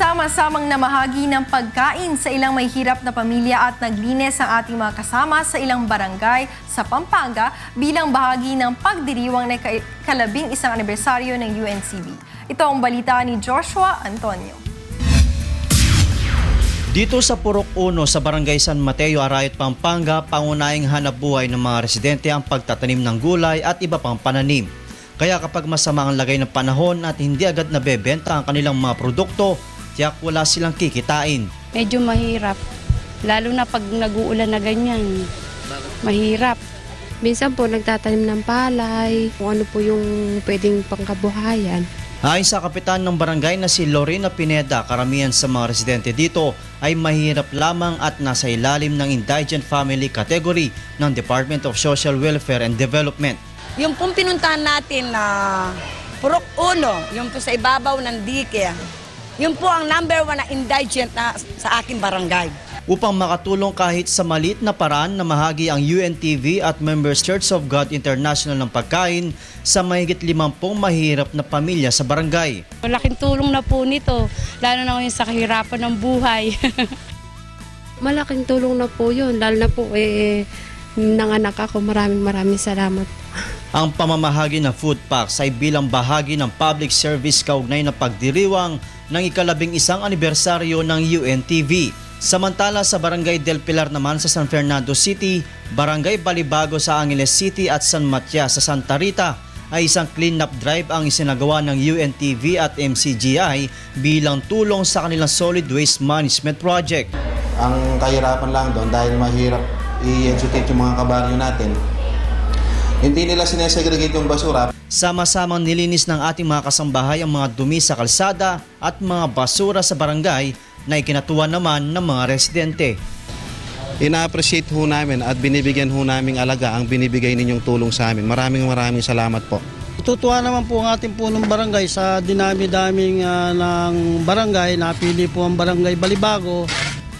Sama-samang namahagi ng pagkain sa ilang may hirap na pamilya at naglinis ang ating mga kasama sa ilang barangay sa Pampanga bilang bahagi ng pagdiriwang ng ka- kalabing isang anibersaryo ng UNCB. Ito ang balita ni Joshua Antonio. Dito sa Purok 1 sa Barangay San Mateo, Arayat, Pampanga, pangunahing hanap buhay ng mga residente ang pagtatanim ng gulay at iba pang pananim. Kaya kapag masama ang lagay ng panahon at hindi agad nabebenta ang kanilang mga produkto, tiyak wala silang kikitain. medyo mahirap. Lalo na pag nag-uulan na ganyan. Mahirap. Minsan po nagtatanim ng palay, kung ano po yung pwedeng pangkabuhayan. Ayon sa kapitan ng barangay na si Lorena Pineda, karamihan sa mga residente dito ay mahirap lamang at nasa ilalim ng indigent family category ng Department of Social Welfare and Development. Yung pong pinuntahan natin na Purok Uno, yung po sa ibabaw ng dike, yun po ang number one na indigent na sa aking barangay. upang makatulong kahit sa maliit na paraan na mahagi ang UNTV at Members Church of God International ng pagkain sa mahigit limampung mahirap na pamilya sa barangay. Malaking tulong na po nito. Lalo na ngayon sa kahirapan ng buhay. Malaking tulong na po yun, lalo na po eh, nanganak ako. Maraming maraming salamat. Ang pamamahagi ng food packs ay bilang bahagi ng public service kaugnay na pagdiriwang ng ikalabing isang anibersaryo ng UNTV. Samantala sa Barangay Del Pilar naman sa San Fernando City, Barangay Balibago sa Angeles City at San Matias sa Santa Rita ay isang clean-up drive ang isinagawa ng UNTV at MCGI bilang tulong sa kanilang solid waste management project. Ang kahirapan lang doon dahil mahirap i-execute yung mga kabaryo natin. Hindi nila sinesegregate yung basura. Sama-samang nilinis ng ating mga kasambahay ang mga dumi sa kalsada at mga basura sa barangay na ikinatuwa naman ng mga residente. Ina-appreciate ho namin at binibigyan ho namin alaga ang binibigay ninyong tulong sa amin. Maraming maraming salamat po. Tutuwa naman po ang ating punong barangay sa dinami-daming ah, ng barangay. Napili po ang barangay Balibago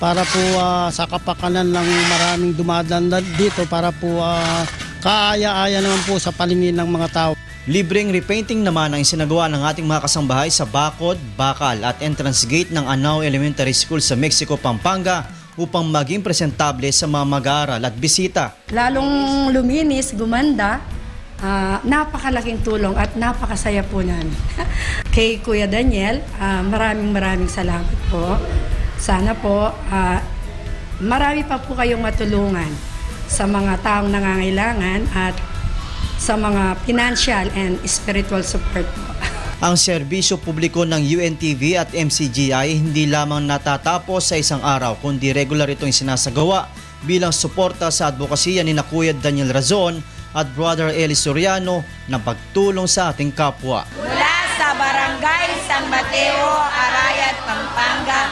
para po ah, sa kapakanan ng maraming dumadaan dito para po ah, kaaya-aya naman po sa palingin ng mga tao. Libreng repainting naman ang isinagawa ng ating mga kasambahay sa Bakod, Bakal at entrance gate ng Anao Elementary School sa Mexico, Pampanga upang maging presentable sa mga mag-aaral at bisita. lalong luminis, gumanda, ah, napakalaking tulong at napakasaya po namin. Kay Kuya Daniel, ah, maraming maraming salamat po. Sana po ah, marami pa po kayong matulungan sa mga taong nangangailangan at sa mga financial and spiritual support po. Ang serbisyo publiko ng UNTV at MCGI hindi lamang natatapos sa isang araw kundi regular itong sinasagawa bilang suporta sa advokasya ni na Kuya Daniel Razon at Brother Eli Soriano na pagtulong sa ating kapwa. Mula sa Barangay San Mateo, Arayat, Pampanga,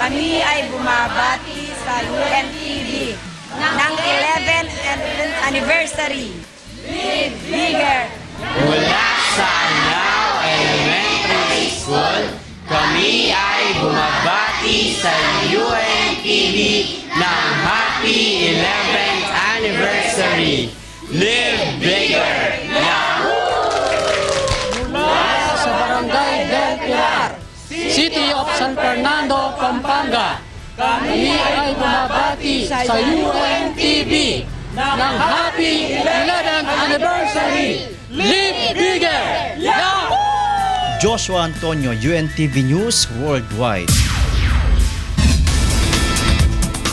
kami ay bumabati sa UNTV ng 11th anniversary. Live bigger! Mula sa Anao Elementary School, kami ay bumabati sa UNTV ng Happy 11th Anniversary. Live bigger! Sa barangay Del Pilar, City of San Fernando, Pampanga, kami ay bumabati sa UNTV ng Happy 11th Anniversary! Live Bigger! Yeah! Joshua Antonio, UNTV News Worldwide.